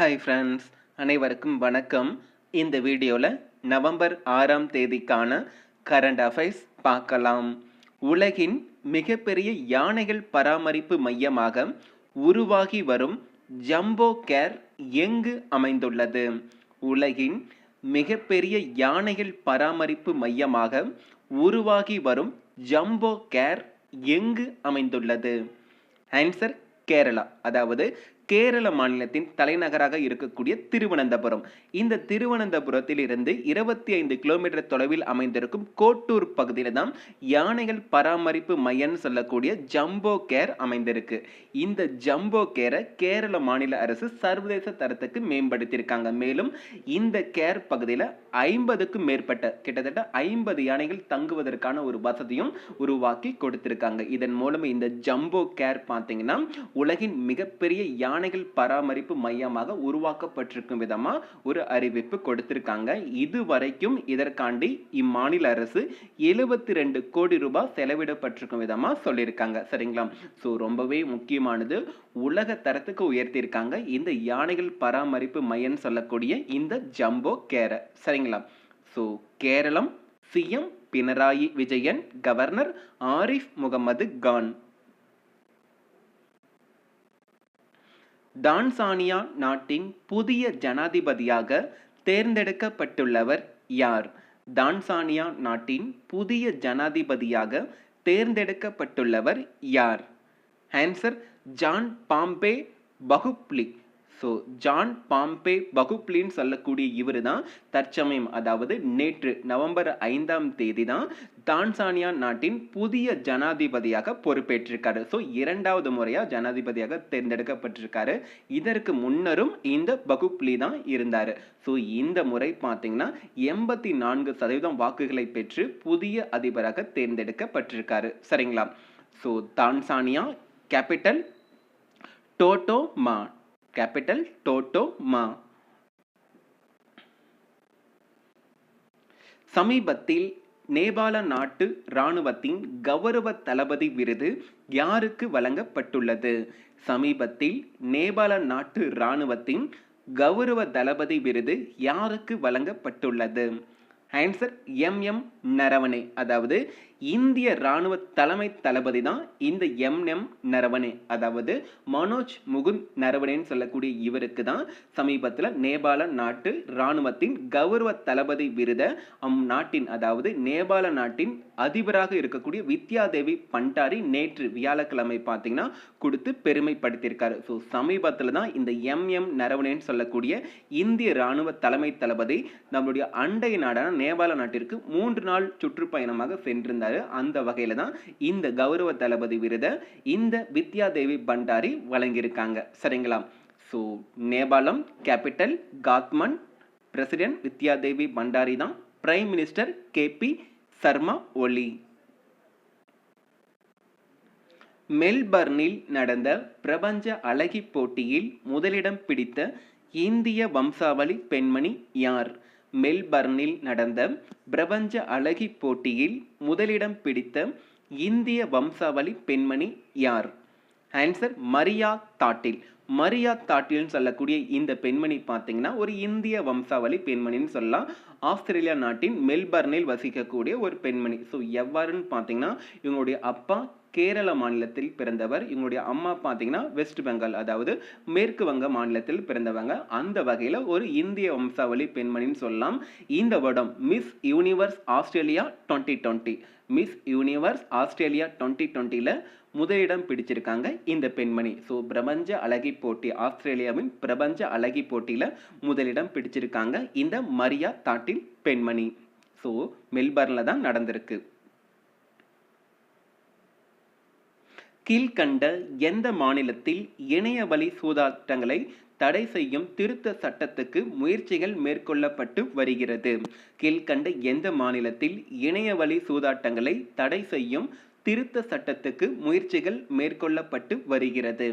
Hi friends அனைவருக்கும் வணக்கம். இந்த வீடியோவில் நவம்பர் ஆறாம் தேதிக்கான கரண்ட் அஃபைர்ஸ் பார்க்கலாம். உலகின் மிகப்பெரிய யானைகள் பராமரிப்பு மையமாக உருவாகி வரும் ஜம்போ கேர் எங்கு அமைந்துள்ளது? உலகின் மிகப்பெரிய யானைகள் பராமரிப்பு மையமாக உருவாகி வரும் ஜம்போ கேர் எங்கு அமைந்துள்ளது? ஆன்சர் கேரளா. அதாவது கேரள மாநிலத்தின் தலைநகராக இருக்கக்கூடிய திருவனந்தபுரம். இந்த திருவனந்தபுரத்தில் இருந்து இருபத்தி ஐந்து கிலோமீட்டர் தொலைவில் அமைந்திருக்கும் கோட்டூர் பகுதியில் தான் யானைகள் பராமரிப்பு மையம்னு சொல்லக்கூடிய ஜம்போ கேர் அமைந்திருக்கு. இந்த ஜம்போ கேரை கேரள மாநில அரசு சர்வதேச தரத்துக்கு மேம்படுத்தியிருக்காங்க. மேலும் இந்த கேர் பகுதியில் ஐம்பதுக்கும் மேற்பட்ட கிட்டத்தட்ட ஐம்பது யானைகள் தங்குவதற்கான ஒரு வசதியும் உருவாக்கி கொடுத்திருக்காங்க. இதன் மூலம் இந்த ஜம்போ கேர் பார்த்தீங்கன்னா உலகின் மிகப்பெரிய யானை யானைகள் பராமரிப்பு மையமாக உருவாக்கப்பட்டிருக்கும் விதமா ஒரு அறிவிப்பு கொடுத்திருக்காங்க. இதுவரைக்கும் இதற்காண்டி இம்மாநில அரசு எழுபத்தி ரெண்டு கோடி ரூபாய் செலவிடப்பட்டிருக்கும் விதமா சொல்லியிருக்காங்க. சரிங்களா? ஸோ ரொம்பவே முக்கியமானது. உலக தரத்துக்கு உயர்த்தியிருக்காங்க. இந்த யானைகள் பராமரிப்பு மையம் சொல்லக்கூடிய இந்த ஜம்போ கேர. சரிங்களா? So Keralam CM Pinarayi Vijayan governor Arif Mohammad Khan. Tanzania நாட்டின் புதிய ஜனாதிபதியாக தேர்ந்தெடுக்கப்பட்டுள்ளவர் யார்? டான்சானியா நாட்டின் புதிய ஜனாதிபதியாக தேர்ந்தெடுக்கப்பட்டுள்ளவர் யார்? Answer John Pombe பகுப்ளிக் so John Pombe பகுப்ளின்னு சொல்லக்கூடிய இவர் தான் தற்சமயம் அதாவது நேற்று நவம்பர் ஐந்தாம் தேதி தான் தான்சானியா நாட்டின் புதிய ஜனாதிபதியாக பொறுப்பேற்றிருக்காரு. ஸோ இரண்டாவது முறையாக ஜனாதிபதியாக தேர்ந்தெடுக்கப்பட்டிருக்காரு. இதற்கு முன்னரும் இந்த பகுப்லி தான் இருந்தார். ஸோ இந்த முறை பார்த்தீங்கன்னா எண்பத்தி நான்கு சதவீதம் வாக்குகளை பெற்று புதிய அதிபராக தேர்ந்தெடுக்கப்பட்டிருக்காரு. சரிங்களா? ஸோ தான்சானியா கேபிட்டல் டோட்டோ மா கேபிட்டல் சமீபத்தில் நேபாள நாட்டு இராணுவத்தின் கௌரவ தளபதி விருது யாருக்கு வழங்கப்பட்டுள்ளது? சமீபத்தில் நேபாள நாட்டு இராணுவத்தின் கௌரவ தளபதி விருது யாருக்கு வழங்கப்பட்டுள்ளது? Answer M M Naravane. அதாவது இந்திய ராணுவ தலைமை தளபதி தான் இந்த எம் எம் நரவனே. அதாவது மனோஜ் முகுந்த் நரவனேன்னு சொல்லக்கூடிய இவருக்கு தான் சமீபத்தில் நேபாள நாட்டு இராணுவத்தின் கௌரவ தளபதி விருதை அம் நாட்டின் அதாவது நேபாள நாட்டின் அதிபராக இருக்கக்கூடிய வித்யாதேவி பண்டாரி நேற்று வியாழக்கிழமை பார்த்தீங்கன்னா கொடுத்து பெருமைப்படுத்தியிருக்காரு. ஸோ சமீபத்தில் தான் இந்த எம் எம் நரவனேன்னு சொல்லக்கூடிய இந்திய ராணுவ தலைமை தளபதி நம்மளுடைய அண்டை நாடான நேபாள நாட்டிற்கு மூன்று நாள் சுற்றுப்பயணமாக சென்றிருந்தார். அந்த வகையில் தான் இந்த கௌரவ தளபதி விருதை இந்த வித்யாதேவி பண்டாரி வழங்கியிருக்காங்க. சரிங்களா? So Nepal capital Kathmandu president Vidyadevi Bhandari தான் prime minister K P Sharma Oli மெல்பர்னில் நடந்த பிரபஞ்ச அழகி போட்டியில் முதலிடம் பிடித்த இந்திய வம்சாவளி பெண்மணி யார்? மெல்பர்னில் நடந்த பிரபஞ்ச அழகி போட்டியில் முதலிடம் பிடித்த இந்திய வம்சாவளி பெண்மணி யார்? ஆன்சர் மரியா தாட்டில். மரியா தாட்டில்னு சொல்லக்கூடிய இந்த பெண்மணி பார்த்தீங்கன்னா ஒரு இந்திய வம்சாவளி பெண்மணின்னு சொல்லலாம். ஆஸ்திரேலியா நாட்டின் மெல்பர்னில் வசிக்கக்கூடிய ஒரு பெண்மணி. ஸோ எவ்வாறுன்னு பார்த்தீங்கன்னா இவங்களுடைய அப்பா கேரள மாநிலத்தில் பிறந்தவர். இவங்களுடைய அம்மா பார்த்தீங்கன்னா வெஸ்ட் பெங்கால் அதாவது மேற்கு வங்க மாநிலத்தில் பிறந்தவங்க. அந்த வகையில் ஒரு இந்திய வம்சாவளி பெண்மணின்னு சொல்லலாம். இந்த வருடம் Miss Universe Australia twenty twenty Miss Universe Australia twenty டுவெண்ட்டியில் முதலிடம் பிடிச்சிருக்காங்க இந்த பெண்மணி. ஸோ பிரபஞ்ச அழகி போட்டி ஆஸ்திரேலியாவின் பிரபஞ்ச அழகி போட்டியில் முதலிடம் பிடிச்சிருக்காங்க இந்த மரியா தாட்டில் பெண்மணி. ஸோ மெல்பர்னில் தான் நடந்திருக்கு. கீழ்கண்ட எந்த மாநிலத்தில் இணைய வழி சூதாட்டங்களை தடை செய்யும் திருத்த சட்டத்துக்கு முயற்சிகள் மேற்கொள்ளப்பட்டு வருகிறது? கீழ்கண்ட எந்த மாநிலத்தில் இணைய வழி சூதாட்டங்களை தடை செய்யும் திருத்த சட்டத்துக்கு முயற்சிகள் மேற்கொள்ளப்பட்டு வருகிறது?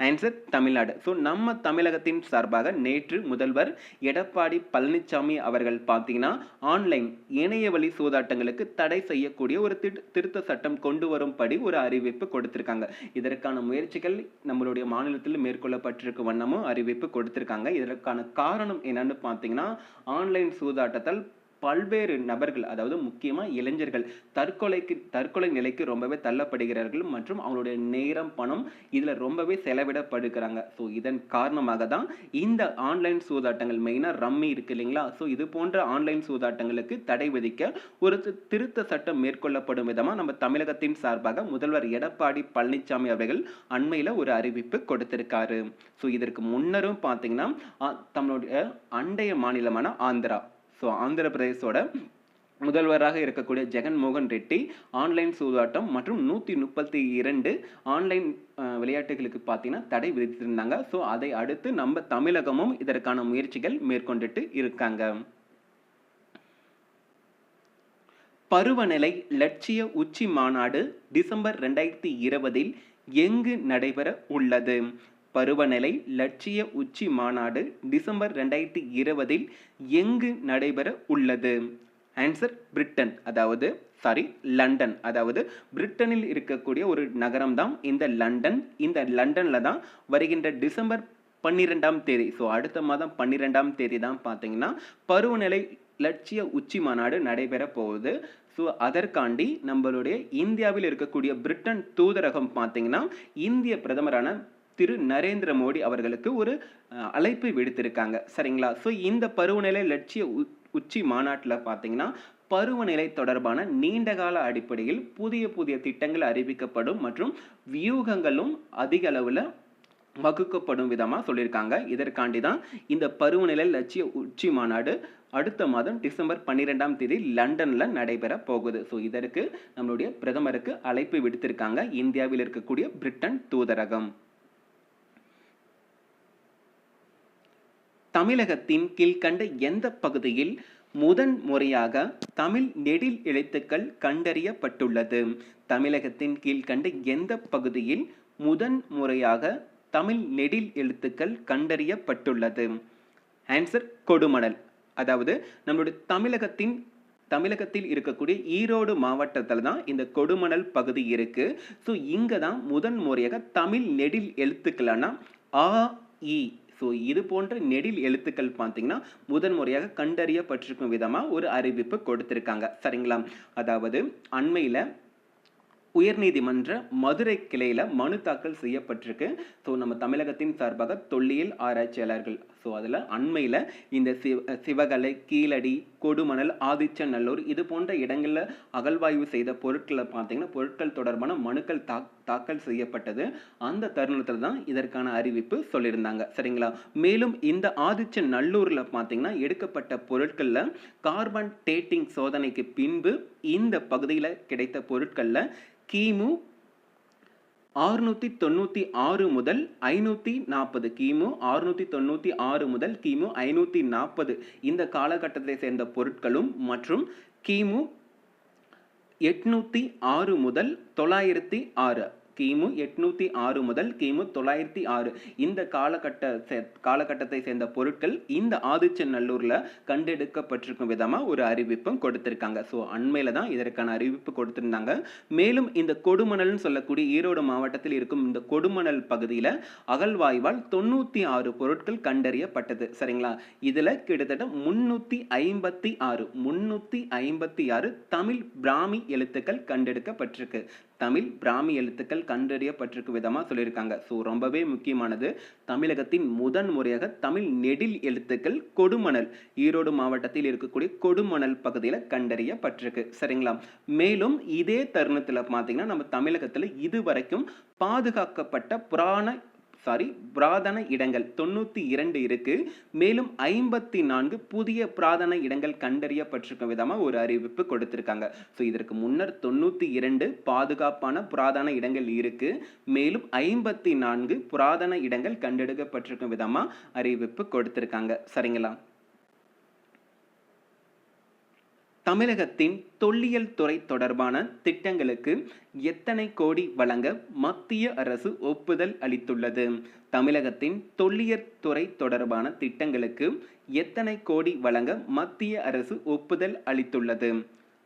ஆன்சர் தமிழ்நாடு ஸோ நம்ம தமிழகத்தின் சார்பாக நேற்று முதல்வர் எடப்பாடி பழனிசாமி அவர்கள் பார்த்தீங்கன்னா ஆன்லைன் இணைய வழி சூதாட்டங்களுக்கு தடை செய்யக்கூடிய ஒரு திரு- திருத்த சட்டம் கொண்டு வரும்படி ஒரு அறிவிப்பு கொடுத்திருக்காங்க. இதற்கான முயற்சிகள் நம்மளுடைய மாநிலத்தில் மேற்கொள்ளப்பட்டிருக்க வண்ணமும் அறிவிப்பு கொடுத்திருக்காங்க. இதற்கான காரணம் என்னன்னு பார்த்தீங்கன்னா ஆன்லைன் சூதாட்டத்தால் பல்வேறு நபர்கள் அதாவது முக்கியமாக இளைஞர்கள் தற்கொலைக்கு தற்கொலை நிலைக்கு ரொம்பவே தள்ளப்படுகிறார்கள் மற்றும் அவங்களுடைய நேரம் பணம் இதில் ரொம்பவே செலவிடப்படுகிறாங்க. ஸோ இதன் காரணமாக தான் இந்த ஆன்லைன் சூதாட்டங்கள் மெயினாக ரம்மி இருக்கு இல்லைங்களா? ஸோ இது போன்ற ஆன்லைன் சூதாட்டங்களுக்கு தடை விதிக்க ஒரு திருத்த சட்டம் மேற்கொள்ளப்படும் விதமாக நம்ம தமிழகத்தின் சார்பாக முதல்வர் எடப்பாடி பழனிசாமி அவர்கள் அண்மையில் ஒரு அறிவிப்பு கொடுத்திருக்காரு. ஸோ இதற்கு முன்னரும் பார்த்தீங்கன்னா ஆ, அண்டைய மாநிலமான ஆந்திரா. ஸோ ஆந்திர பிரதேசோட முதல்வராக இருக்கக்கூடிய ஜெகன்மோகன் ரெட்டி ஆன்லைன் சூதாட்டம் மற்றும் நூற்றி முப்பத்தி இரண்டு ஆன்லைன் விளையாட்டுகளுக்கு பார்த்தீங்கன்னா தடை விதித்திருந்தாங்க. ஸோ அதை அடுத்து நம்ம தமிழகமும் இதற்கான முயற்சிகள் மேற்கொண்டுட்டு இருக்காங்க. பருவநிலை லட்சிய உச்சி மாநாடு டிசம்பர் ரெண்டாயிரத்தி இருபதில் எங்கு நடைபெற உள்ளது? பருவநிலை லட்சிய உச்சி மாநாடு டிசம்பர் ரெண்டாயிரத்தி இருபதில் எங்கு நடைபெற உள்ளது? ஆன்சர் பிரிட்டன் அதாவது சாரி லண்டன் அதாவது பிரிட்டனில் இருக்கக்கூடிய ஒரு நகரம் தான் இந்த லண்டன் இந்த லண்டனில் தான் வருகின்ற டிசம்பர் பன்னிரெண்டாம் தேதி. ஸோ அடுத்த மாதம் பன்னிரெண்டாம் தேதி தான் பார்த்தீங்கன்னா பருவநிலை லட்சிய உச்சி மாநாடு நடைபெற போகுது. ஸோ அதற்காண்டி நம்மளுடைய இந்தியாவில் இருக்கக்கூடிய பிரிட்டன் தூதரகம் பார்த்தீங்கன்னா இந்திய பிரதமரான திரு நரேந்திர மோடி அவர்களுக்கு ஒரு அழைப்பு விடுத்திருக்காங்க. சரிங்களா? ஸோ இந்த பருவநிலை லட்சிய உ- உச்சி மாநாட்டில் பார்த்தீங்கன்னா பருவநிலை தொடர்பான நீண்டகால அடிப்படையில் புதிய புதிய திட்டங்கள் அறிவிக்கப்படும் மற்றும் வியூகங்களும் அதிக அளவில் வகுக்கப்படும் விதமாக சொல்லியிருக்காங்க. இதற்காண்டி தான் இந்த பருவநிலை லட்சிய உச்சி மாநாடு அடுத்த மாதம் டிசம்பர் பன்னிரெண்டாம் தேதி லண்டனில் நடைபெற போகுது. ஸோ இதற்கு நம்மளுடைய பிரதமருக்கு அழைப்பு விடுத்திருக்காங்க. இந்தியாவில் இருக்கக்கூடிய பிரிட்டன் தூதரகம். தமிழகத்தின் கீழ்கண்ட எந்த பகுதியில் முதன் முறையாக தமிழ் நெடில் எழுத்துக்கள் கண்டறியப்பட்டுள்ளது? தமிழகத்தின் கீழ்கண்ட எந்த பகுதியில் முதன் முறையாக தமிழ் நெடில் எழுத்துக்கள் கண்டறியப்பட்டுள்ளது? ஆன்சர் கொடுமணல். அதாவது நம்மளுடைய தமிழகத்தின் தமிழகத்தில் இருக்கக்கூடிய ஈரோடு மாவட்டத்தில் தான் இந்த கொடுமணல் பகுதி இருக்கு. ஸோ இங்கே தான் முதன் முறையாக தமிழ் நெடில் எழுத்துக்களான ஆ இ ஸோ இது போன்ற நெடில் எழுத்துக்கள் பார்த்தீங்கன்னா முதன் முறையாக கண்டறியப்பட்டிருக்கும் விதமாக ஒரு அறிவிப்பு கொடுத்திருக்காங்க. சரிங்களா? அதாவது அண்மையில் உயர்நீதிமன்ற மதுரை கிளையில மனு தாக்கல் செய்யப்பட்டிருக்கு. ஸோ நம்ம தமிழகத்தின் சார்பாக தொல்லியல் ஆராய்ச்சியாளர்கள் ஸோ அதில் அண்மையில் இந்த சிவ சிவகலை கீழடி கொடுமணல் ஆதிச்சநல்லூர் இது போன்ற இடங்களில் அகழ்வாய்வு செய்த பொருட்களை பார்த்தீங்கன்னா பொருட்கள் தொடர்பான மனுக்கள் தாக் தாக்கல் செய்யப்பட்டது. அந்த தருணத்தில் தான் இதற்கான அறிவிப்பு சொல்லியிருந்தாங்க. சரிங்களா? மேலும் இந்த ஆதிச்ச நல்லூரில் பார்த்தீங்கன்னா எடுக்கப்பட்ட பொருட்களில் கார்பன் டேட்டிங் சோதனைக்கு பின்பு இந்த பகுதியில் கிடைத்த பொருட்களில் கிமு ஆறுநூத்தி தொண்ணூத்தி ஆறு முதல் ஐநூத்தி நாற்பது கிமு ஆறுநூத்தி தொண்ணூத்தி ஆறு முதல் கிமு ஐநூத்தி நாற்பது இந்த காலகட்டத்தை சேர்ந்த பொருட்களும் மற்றும் கிமு எட்நூத்தி ஆறு முதல் தொள்ளாயிரத்தி ஆறு. கிமு எட்நூற்றி ஆறு முதல் கிமு தொள்ளாயிரத்தி ஆறு. இந்த காலகட்ட சே- காலகட்டத்தை சேர்ந்த பொருட்கள் இந்த ஆதிச்சநல்லூரில் கண்டெடுக்கப்பட்டிருக்கும் விதமாக ஒரு அறிவிப்பும் கொடுத்திருக்காங்க. ஸோ அண்மையில் தான் இதற்கான அறிவிப்பு கொடுத்திருந்தாங்க. மேலும் இந்த கொடுமணல்னு சொல்லக்கூடிய ஈரோடு மாவட்டத்தில் இருக்கும் இந்த கொடுமணல் பகுதியில் அகழ்வாய்வால் தொண்ணூற்றி ஆறு பொருட்கள் கண்டறியப்பட்டது. சரிங்களா? இதில் கிட்டத்தட்ட முன்னூற்றி ஐம்பத்தி ஆறு முன்னூற்றி ஐம்பத்தி ஆறு தமிழ் பிராமி எழுத்துக்கள் கண்டெடுக்கப்பட்டிருக்கு. தமிழ் பிராமி எழுத்துக்கள் கண்டறியப்பட்டிருக்கு விதமாக சொல்லியிருக்காங்க. ஸோ ரொம்பவே முக்கியமானது தமிழகத்தின் முதன் முறையாக தமிழ் நெடில் எழுத்துக்கள் கொடுமணல் ஈரோடு மாவட்டத்தில் இருக்கக்கூடிய கொடுமணல் பகுதியில் கண்டறியப்பட்டிருக்கு. சரிங்களா? மேலும் இதே தருணத்தில் பார்த்தீங்கன்னா நம்ம தமிழகத்தில் இதுவரைக்கும் பாதுகாக்கப்பட்ட புராண சாரி புராதன இடங்கள். தொண்ணூற்றி இரண்டு இருக்குது மேலும் ஐம்பத்தி நான்கு புதிய புராதன இடங்கள் கண்டறியப்பட்டிருக்கும் விதமாக ஒரு அறிவிப்பு கொடுத்திருக்காங்க. ஸோ இதற்கு முன்னர் தொண்ணூற்றி இரண்டு பாதுகாப்பான புராதன இடங்கள் இருக்குது மேலும் ஐம்பத்தி நான்கு புராதன இடங்கள் கண்டெடுக்கப்பட்டிருக்கும் விதமாக அறிவிப்பு கொடுத்திருக்காங்க. சரிங்களா? தமிழகத்தின் தொல்லியல் துறை தொடர்பான திட்டங்களுக்கு எத்தனை கோடி வழங்க மத்திய அரசு ஒப்புதல் அளித்துள்ளது? தமிழகத்தின் தொல்லியல் துறை தொடர்பான திட்டங்களுக்கு எத்தனை கோடி வழங்க மத்திய அரசு ஒப்புதல் அளித்துள்ளது?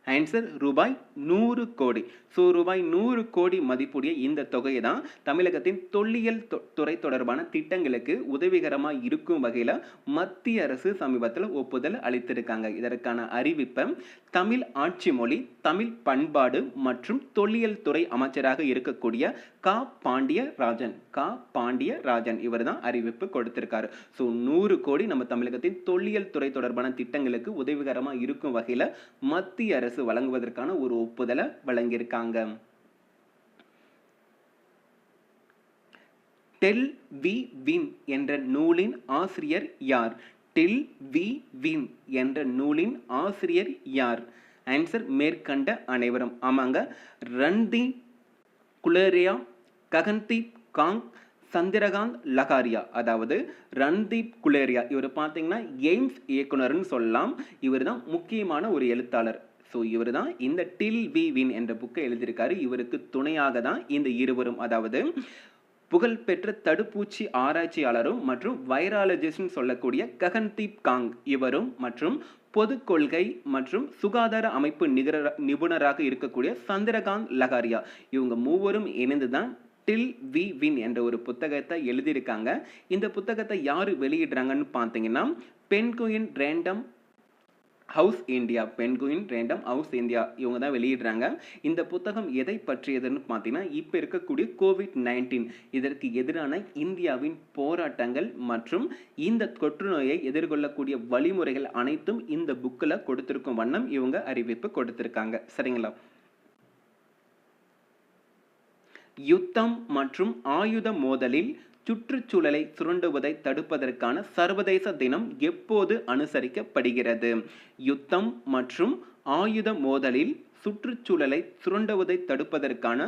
ஆன்சர் ரூபாய் நூறு கோடி. ஸோ ரூபாய் நூறு கோடி மதிப்புடைய இந்த தொகையை தான் தமிழகத்தின் தொல்லியல் தொ- துறை தொடர்பான திட்டங்களுக்கு உதவிகரமாக இருக்கும் வகையில் மத்திய அரசு சமீபத்தில் ஒப்புதல் அளித்திருக்காங்க. இதற்கான அறிவிப்பை தமிழ் ஆட்சி மொழி தமிழ் பண்பாடு மற்றும் தொல்லியல் துறை அமைச்சராக இருக்கக்கூடிய கா பாண்டிய ராஜன் கா பாண்டிய ராஜன் இவர் தான் அறிவிப்பு கொடுத்திருக்காரு. ஸோ நூறு கோடி நம்ம தமிழகத்தின் தொல்லியல் துறை தொடர்பான திட்டங்களுக்கு உதவிகரமாக இருக்கும் வகையில் மத்திய அரசு வழங்குவதற்கான ஒரு ஒப்புதலை வழங்கியிருக்காங்க. டெல் வி வின் என்ற நூலின் ஆசிரியர் யார்? டில் வி வின் என்ற நூலின் ஆசிரியர் யார்? ஆன்சர் மேற்கண்ட அனைவரும். ஆமாங்க. ரன்தி குலேரியா ககன்தீப் காங் சந்திரகாந்த் லகாரியா. அதாவது ரன்தீப் குலேரியா. இவர் பார்த்தீங்கன்னா எய்ம்ஸ் இயக்குனர்னு சொல்லலாம். இவர் தான் முக்கியமான ஒரு எழுத்தாளர். ஸோ இவர் தான் இந்த டில் வி வின் என்ற புக்கை எழுதியிருக்காரு. இவருக்கு துணையாக தான் இந்த இருவரும். அதாவது புகழ்பெற்ற தடுப்பூச்சி ஆராய்ச்சியாளரும் மற்றும் வைராலஜிஸ்ட்னு சொல்லக்கூடிய ககன்தீப் காங் இவரும் மற்றும் பொது கொள்கை மற்றும் சுகாதார அமைப்பு நிகர நிபுணராக இருக்கக்கூடிய சந்திரகாந்த் லகாரியா. இவங்க மூவரும் இணைந்து தான் டில் வி வின் என்ற ஒரு புத்தகத்தை எழுதியிருக்காங்க. இந்த புத்தகத்தை யார் வெளியிடுறாங்கன்னு பார்த்தீங்கன்னா Penguin Random House India Penguin Random House India இவங்க தான் வெளியிடுறாங்க. இந்த புத்தகம் எதை பற்றியதுன்னு பார்த்தீங்கன்னா இப்போ இருக்கக்கூடிய கோவிட் நைன்டீன் இதற்கு எதிரான இந்தியாவின் போராட்டங்கள் மற்றும் இந்த தொற்று நோயை எதிர்கொள்ளக்கூடிய வழிமுறைகள் அனைத்தும் இந்த புக்கில் கொடுத்திருக்கும் வண்ணம் இவங்க அறிவிப்பு கொடுத்திருக்காங்க. சரிங்களா? யுத்தம் மற்றும் ஆயுத மோதலில் சுற்றுச்சூழலை சுரண்டுவதை தடுப்பதற்கான சர்வதேச தினம் எப்போது அனுசரிக்கப்படுகிறது? யுத்தம் மற்றும் ஆயுத மோதலில் சுற்றுச்சூழலை சுரண்டுவதை தடுப்பதற்கான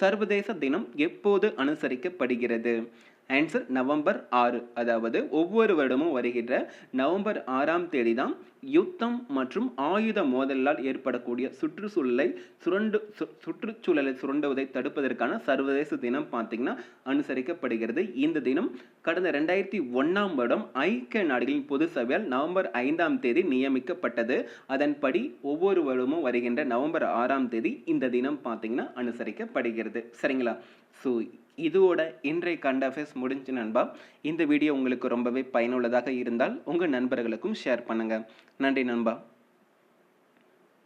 சர்வதேச தினம் எப்போது அனுசரிக்கப்படுகிறது? ஆன்சர் நவம்பர் ஆறு. அதாவது ஒவ்வொரு வருடமும் வருகின்ற நவம்பர் ஆறாம் தேதி தான் யுத்தம் மற்றும் ஆயுத மோதலால் ஏற்படக்கூடிய சுற்றுச்சூழலை சுரண்டு சு- சுற்றுச்சூழலை சுரண்டுவதை தடுப்பதற்கான சர்வதேச தினம் பார்த்தீங்கன்னா அனுசரிக்கப்படுகிறது. இந்த தினம் கடந்த ரெண்டாயிரத்தி ஒன்றாம் வருடம் ஐக்கிய நாடுகளின் பொது சபையால் நவம்பர் ஐந்தாம் தேதி நியமிக்கப்பட்டது. அதன்படி ஒவ்வொரு வருடமும் வருகின்ற நவம்பர் ஆறாம் தேதி இந்த தினம் பார்த்தீங்கன்னா அனுசரிக்கப்படுகிறது. சரிங்களா? ஸோ இதோட இன்றைய கண்ட அஃபேர்ஸ் முடிஞ்சு நண்பா. இந்த வீடியோ உங்களுக்கு ரொம்பவே பயனுள்ளதாக இருந்தால் உங்கள் நண்பர்களுக்கும் ஷேர் பண்ணுங்கள் நன்றி நண்பா.